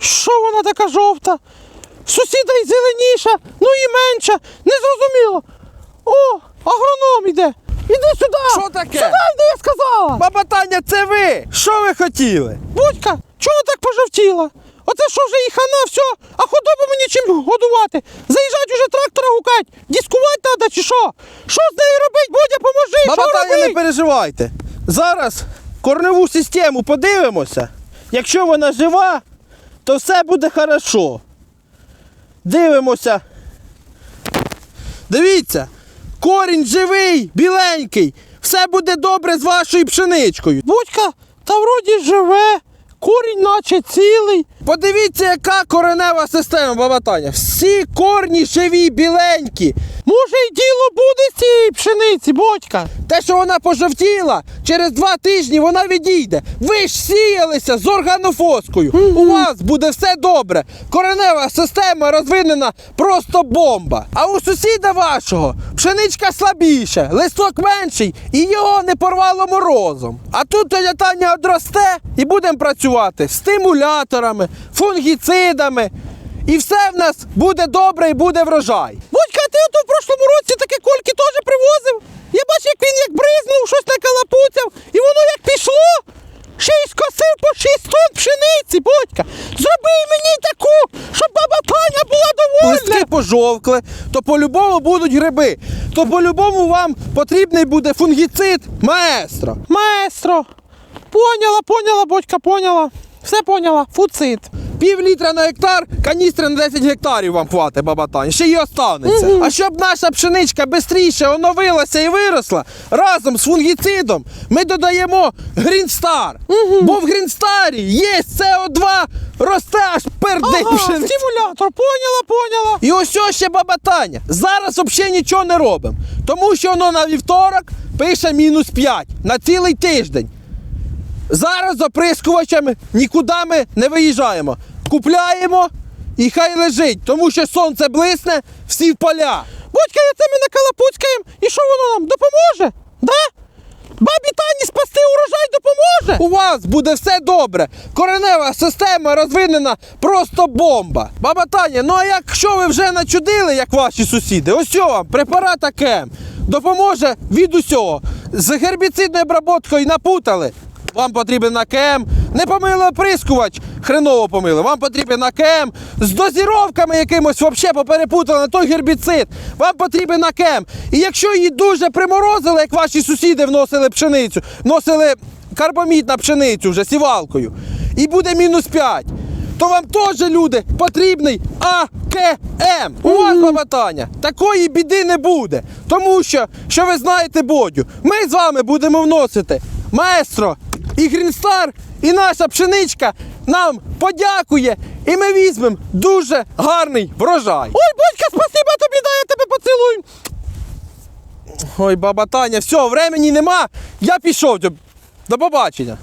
Що вона така жовта? Сусіда й зеленіша, ну і менша. Не зрозуміло. О, агроном іде. Іди сюди. Що таке? Сюди йди, я сказала. Баба Таня, це ви! Що ви хотіли? Будька, чого так пожовтіла? Оце що вже і хана, все, а худобу мені чим годувати? Заїжджать уже трактора гукать, дискувати треба чи що? Що з нею робить, Бодя, поможи, Баба що Таня, не робить? переживайте. Зараз корневу систему подивимося. Якщо вона жива, то все буде хорошо. Дивимося. Дивіться, корінь живий, біленький. Все буде добре з вашою пшеничкою. Будька, та вроді живе, корінь наче цілий. Подивіться, яка коренева система, баба Таня. Всі корні живі, біленькі. Може й діло буде з цієї пшениці, Бодька. Те, що вона пожовтіла, через два тижні вона відійде. Ви ж сіялися з органофоскою. У вас буде все добре. Коренева система розвинена просто бомба. А у сусіда вашого пшеничка слабіша, листок менший і його не порвало морозом. А тут тетя Таня одросте і будемо працювати з стимуляторами, фунгіцидами. І все в нас буде добре і буде врожай. Будька, ти ото в прошлому році таке привозив. Я бачу, як він як бризнув, щось накалапуцяв, і воно як пішло. Ще й скосив по 6 тонн пшениці, Бодька. Зроби мені таку, щоб баба Таня була довольна. листки пожовкли, то по-любому будуть гриби. То по-любому вам потрібний буде фунгіцид маестро. Маестро. Поняла, поняла, Бодька, поняла. Все поняла. Фуцит. Пів літра на гектар, каністри на 10 гектарів вам хватить, баба Таня. Ще й останеться. А щоб наша пшеничка швидше оновилася і виросла, разом з фунгіцидом ми додаємо Грінстар. Бо в Грінстарі є СО2, росте аж пердить Ага, стимулятор, поняла, поняла. І ось ось ще баба Таня. Зараз взагалі нічого не робимо. Тому що воно на вівторок пише мінус 5 на цілий тиждень. Зараз з оприскувачами нікуди ми не виїжджаємо. Купляємо і хай лежить, тому що сонце блисне, всі в поля. Бодька, це ми накалапуцькаємо. І що воно нам допоможе? Да? Бабі Тані спасти урожай допоможе? У вас буде все добре. Коренева система розвинена просто бомба. Баба Таня, ну а якщо ви вже начудили, як ваші сусіди, ось вам, препарат АКМ допоможе від усього. З гербіцидною обработкою напутали. Вам потрібен АКМ. Не помили оприскувач, хреново помили. Вам потрібен АКМ. З дозіровками якимось взагалі поперепутали на той гербіцид. Вам потрібен АКМ. І якщо її дуже приморозили, як ваші сусіди вносили пшеницю, вносили карбамід на пшеницю вже сівалкою, і буде мінус 5, то вам теж, люди, потрібний АКМ. У вас, баба такої біди не буде. Тому що, що ви знаєте, Бодю, ми з вами будемо вносити маестро і Грінстар, і наша пшеничка нам подякує, і ми візьмемо дуже гарний врожай. Ой, батька, спасибо тобі, дай я тебе поцілую. Ой, баба Таня, все, времени нема. Я пішов. До побачення.